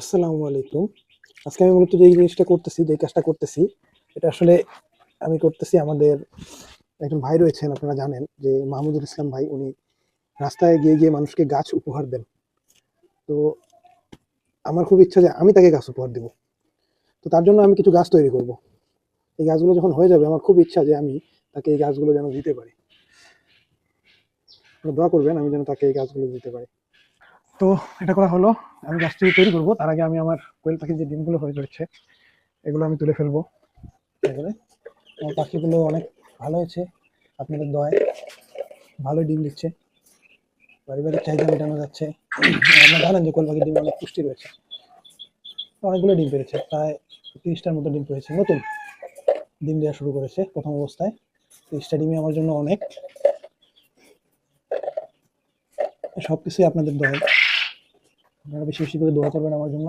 আসসালামু আলাইকুম। আজকে আমি মূলত যে জিনিসটা করতেছি যে কাজটা করতেছি, এটা আসলে আমি করতেছি আমাদের একজন ভাই রয়েছেন, আপনারা জানেন যে মাহমুদুল ইসলাম ভাই, উনি রাস্তায় গিয়ে গিয়ে মানুষকে গাছ উপহার দেন। তো আমার খুব ইচ্ছা যে আমি তাকে গাছ উপহার দেব। তো তার জন্য আমি কিছু গাছ তৈরি করব। এই গাছগুলো যখন হয়ে যাবে, আমার খুব ইচ্ছা যে আমি তাকে এই গাছগুলো যেন দিতে পারি। দোয়া করবেন আমি যেন তাকে এই গাছগুলো দিতে পারি। তো এটা করা হলো। আমি গাছটি তৈরি করব। তার আগে আমি আমার কোয়েল পাখির যে ডিমগুলো হয়ে রয়েছে এগুলো আমি তুলে ফেলব। আমার পাখিগুলো অনেক ভালো হয়েছে। আপনাদের দয়ায় ভালো ডিম দিচ্ছে। পারিবারিক চাহিদা মেটানো যাচ্ছে। আপনারা জানেন যে কোয়েল পাখির ডিম অনেক পুষ্টি রয়েছে। অনেকগুলো ডিম পেরেছে। প্রায় তিরিশটার মতো ডিম পেরেছে। নতুন ডিম দেওয়া শুরু করেছে প্রথম অবস্থায়। তিরিশটা ডিমই আমার জন্য অনেক। সব কিছুই আপনাদের দয়ায় আপনারা বেশি বেশি করে দোয়া করবেন আমার জন্য।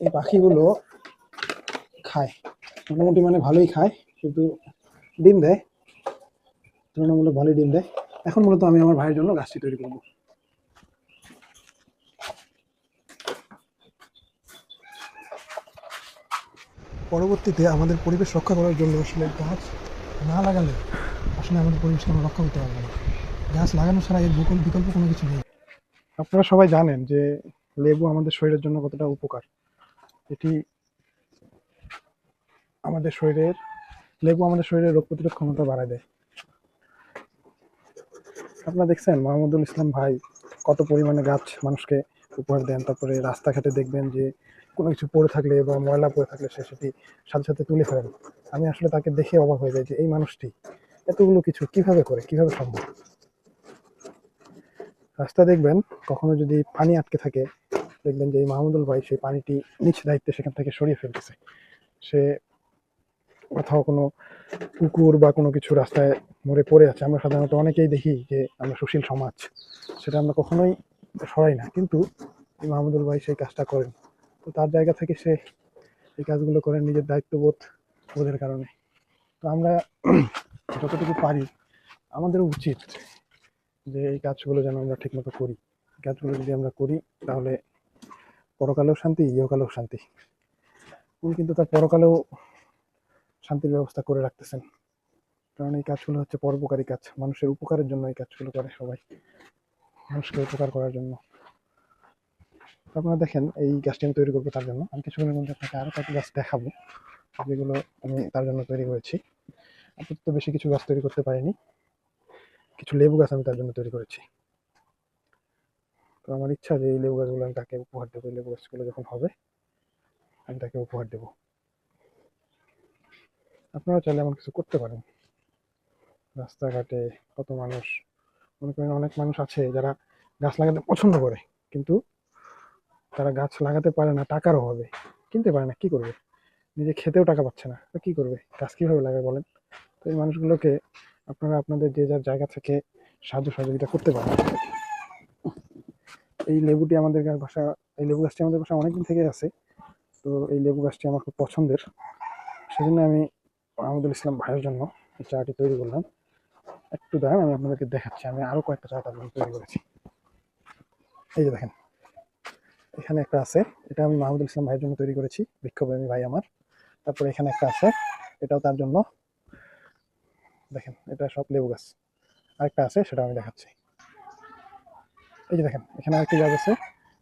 এই পাখিগুলো খায়। মোটামুটি মানে ভালোই খায়, কিন্তু ডিম দেয়। তুলনামূলক ভালোই ডিম দেয়। এখন মূলত আমি আমার ভাইয়ের জন্য গাছটি তৈরি করব। পরবর্তীতে আমাদের পরিবেশ রক্ষা করার জন্য আসলে গাছ না লাগালে আসলে আমাদের পরিবেশ কোনো রক্ষা করতে পারবে না। গাছ লাগানো ছাড়া এর বিকল্প বিকল্প কোনো কিছু নেই। আপনারা সবাই জানেন যে লেবু আমাদের শরীরের জন্য কতটা উপকার। এটি আমাদের শরীরের লেবু আমাদের শরীরের রোগ প্রতিরোধ ক্ষমতা বাড়ায় দেয়। আপনারা দেখছেন মাহমুদুল ইসলাম ভাই কত পরিমাণে গাছ মানুষকে উপহার দেন। তারপরে রাস্তাঘাটে দেখবেন যে কোনো কিছু পড়ে থাকলে বা ময়লা পড়ে থাকলে সে সেটি সাথে সাথে তুলে ফেলেন। আমি আসলে তাকে দেখে অবাক হয়ে যাই যে এই মানুষটি এতগুলো কিছু কীভাবে করে, কীভাবে সম্ভব? রাস্তা দেখবেন, কখনো যদি পানি আটকে থাকে, দেখবেন যে এই মাহমুদুল ভাই সেই পানিটি নিজ দায়িত্বে সেখান থেকে সরিয়ে ফেলতেছে। সে কোথাও কোনো পুকুর বা কোনো কিছু রাস্তায় মরে পড়ে আছে। আমরা সাধারণত অনেকেই দেখি যে আমরা সুশীল সমাজ, সেটা আমরা কখনোই সরাই না। কিন্তু এই মাহমুদুল ভাই সেই কাজটা করেন। তো তার জায়গা থেকে সে এই কাজগুলো করেন নিজের দায়িত্ববোধ বোধের কারণে। তো আমরা যতটুকু পারি আমাদের উচিত যে এই কাজগুলো যেন আমরা ঠিকমতো করি। কাজগুলো যদি আমরা করি, তাহলে পরকালেও শান্তি, ইহকালেও শান্তি। উনি কিন্তু তার পরকালেও শান্তির ব্যবস্থা করে রাখতেছেন। কারণ এই কাজগুলো হচ্ছে পরোপকারী কাজ। মানুষের উপকারের জন্য এই কাজগুলো করে সবাই। মানুষকে উপকার করার জন্য। আপনারা দেখেন, এই গাছটি আমি তৈরি করব তার জন্য। আমি কিছুক্ষণের মধ্যে আপনাকে আরও কয়েকটি গাছ দেখাবো, যেগুলো আমি তার জন্য তৈরি করেছি। আপাতত বেশি কিছু গাছ তৈরি করতে পারিনি। কিছু লেবু গাছ আমি তার জন্য তৈরি করেছি। তো আমার ইচ্ছা যে এই লেবু গাছগুলো আমি তাকে উপহার দেবো লেবু গাছগুলো যখন হবে, আমি তাকে উপহার দেবো। আপনারা চাইলে এমন কিছু করতে পারেন। রাস্তাঘাটে কত মানুষ, মনে করেন অনেক মানুষ আছে যারা গাছ লাগাতে পছন্দ করে, কিন্তু তারা গাছ লাগাতে পারে না টাকার অভাবে। কিনতে পারে না, কি করবে? নিজে খেতেও টাকা পাচ্ছে না, তো কি করবে? গাছ কীভাবে লাগাবে বলেন? তো এই মানুষগুলোকে আপনারা আপনাদের যে যার জায়গা থেকে সাহায্য সহযোগিতা করতে পারেন। এই লেবুটি আমাদের বাসা এই লেবু গাছটি আমাদের বাসা অনেকদিন থেকে আছে। তো এই লেবু গাছটি আমার খুব পছন্দের। সেজন্য আমি মাহমুদুল ইসলাম ভাইয়ের জন্য এই চাটি তৈরি করলাম। একটু দাঁড়ান, আমি আপনাদেরকে দেখাচ্ছি। আমি আরও কয়েকটা চা তার তৈরি করেছি। এই যে দেখেন, এখানে একটা আছে। এটা আমি মাহমুদুল ইসলাম ভাইয়ের জন্য তৈরি করেছি, বিক্ষোভপ্রেমী ভাই আমার। তারপরে এখানে একটা আছে, এটাও তার জন্য দেখেন, এটা সব লেবু গাছ। আরেকটা আছে, সেটা আমি দেখাচ্ছি। এই যে দেখেন, এখানে আরেকটি গাছ আছে,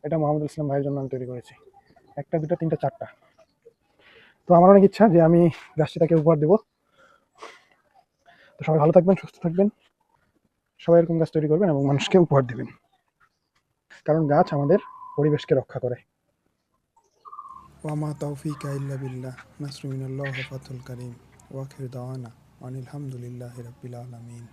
এটা মোহাম্মদুল ইসলাম ভাইয়ের জন্য আমি তৈরি করেছি। একটা দুটো তিনটা, চারটা। তো আমার অনেক ইচ্ছা যে আমি গাছটি তাকে উপহার দেবো। তো সবাই ভালো থাকবেন, সুস্থ থাকবেন। সবাই এরকম গাছ তৈরি করবেন এবং মানুষকে উপহার দেবেন। কারণ গাছ আমাদের পরিবেশকে রক্ষা করে। ওয়ামা তৌফিক ইল্লা বিল্লাহ, নাসরু মিনাল্লাহ ফাতুল করিম ওয়াখির দাওয়ানা। وأن الحمد لله رب العالمين.